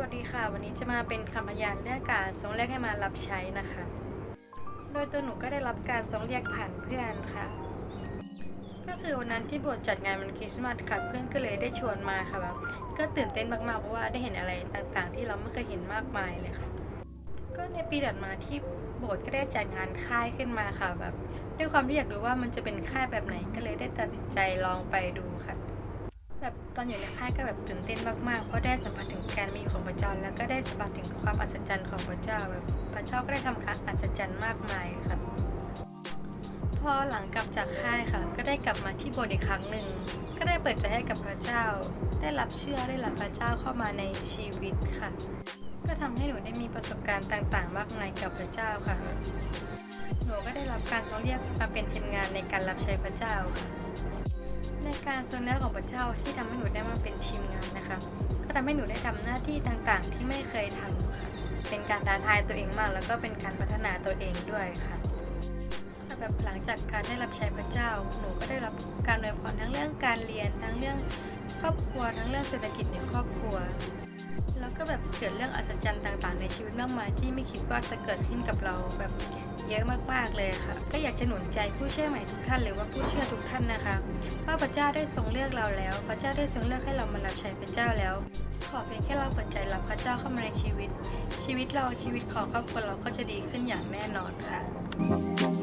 วัสดีค่ะ วันนี้จะมาเป็นคำพยานเรื่องการทรงเรียกให้มารับใช้นะคะ โดยตัวหนูก็ได้รับการทรงเรียกผ่านเพื่อนค่ะ ก็คือวันนั้นที่โบสถ์จัดงานวันคริสต์มาสค่ะ เพื่อนก็เลยได้ชวนมาค่ะแบบก็ตื่นเต้นมากๆเพราะว่าได้เห็นอะไรต่างๆ ที่เราไม่เคยเห็นมากมายเลยค่ะ ก็ในปีถัดมาที่โบสถ์ก็ได้จัดงานค่ายขึ้นมาค่ะแบบด้วยความที่อยากรู้ว่ามันจะเป็นค่ายแบบไหนก็เลยได้ตัดสินใจลองไปดูค่ะ แบบตอนอยู่ในค่ายก็แบบตื่นเต้นมากๆ เพราะได้สัมผัสถึงการมีของพระเจ้า แล้วก็ได้สัมผัสถึงความอัศจรรย์ของพระเจ้าแบบพระเจ้าก็ได้ทำการอัศจรรย์มากมายค่ะพอหลังกลับจากค่ายค่ะ ก็ได้กลับมาที่โบสถ์อีกครั้งหนึ่ง ก็ได้เปิดใจให้กับพระเจ้า ได้รับเชื่อได้รับพระเจ้าเข้ามาในชีวิตค่ะ ก็ทำให้หนูได้มีประสบการณ์ต่างๆ มากมายกับพระเจ้าค่ะ หนูก็ได้รับการทรงเรียกมาเป็นทีมงานในการรับใช้พระเจ้าค่ะ การทรงเรียกของพระเจ้าที่ทำให้หนูได้มาเป็นทีมงานนะคะ ก็ทำให้หนูได้ทำหน้าที่ต่างๆ ที่ไม่เคยทำค่ะเป็นการท้าทายตัวเองมาก แล้วก็เป็นการพัฒนาตัวเองด้วยค่ะแบบหลังจากการได้รับใช้พระเจ้า หนูก็ได้รับการอวยพรทั้งเรื่องการเรียนทั้งเรื่องครอบครัวทั้งเรื่องเศรษฐกิจในครอบครัว แล้วก็แบบเกิดเรื่องอัศจรรย์ต่างๆ ในชีวิตมากมายที่ไม่คิดว่าจะเกิดขึ้นกับเราแบบเยอะมากๆเลยค่ะ ก็อยากจะหนุนใจผู้เชื่อใหม่ทุกท่านหรือว่าผู้เชื่อทุกท่านนะคะว่าพระเจ้าได้ทรงเลือกเราแล้ว พระเจ้าได้ทรงเลือกให้เรามารับใช้พระเจ้าแล้ว ขอเพียงแค่เราเปิดใจรับพระเจ้าเข้ามาในชีวิต ชีวิตเราชีวิตของครอบครัวเราก็จะดีขึ้นอย่างแน่นอนค่ะ